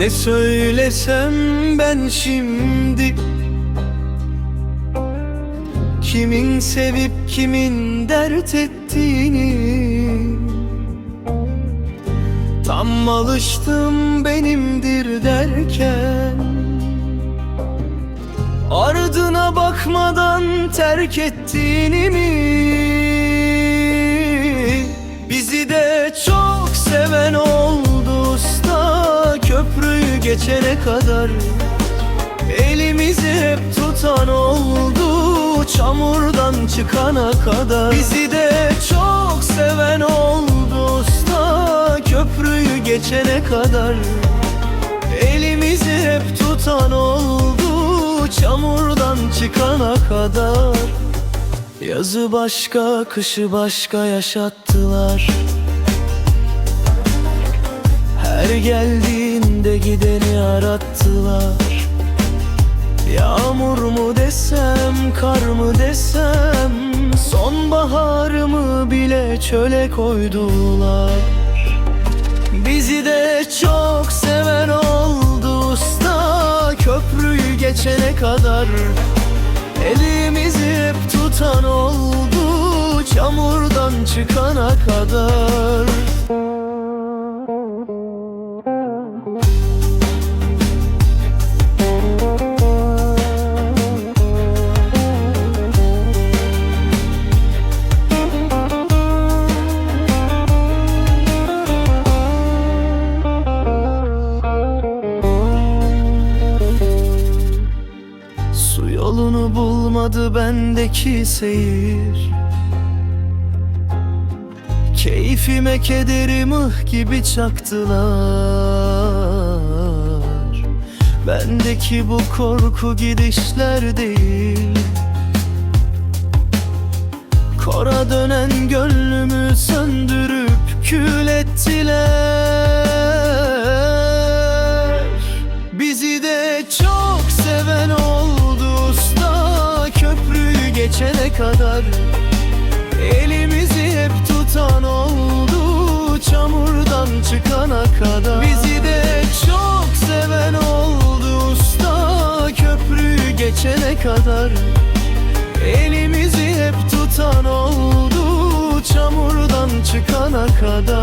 Ne söylesem ben şimdi? Kimin sevip kimin dert ettiğini? Tam alıştım benimdir derken. Ardına bakmadan terk ettiğini mi? Bizi de çok geçene kadar Elimizi hep tutan oldu Çamurdan çıkana kadar. Bizi de çok seven oldu usta Köprüyü geçene kadar. Elimizi hep tutan oldu Çamurdan çıkana kadar. Yazı başka, kışı başka yaşattılar Her geldiğinde gideni arattılar. Yağmur mu desem, kar mı desem Sonbaharımı bile çöle koydular. Bizi de çok seven oldu usta Köprüyü geçene kadar. Elimizi hep tutan oldu Çamurdan çıkana kadar yolunu bulmadı bendeki seyir. Keyfime kederi mıh gibi çaktılar. Bendeki bu korku gidişler değil. Kora dönen gönlümü söndürüp kül ettiler. Bizi de çok geçene kadar Elimizi hep tutan oldu Çamurdan çıkana kadar. Bizi de çok seven oldu usta Köprüyü geçene kadar. Elimizi hep tutan oldu Çamurdan çıkana kadar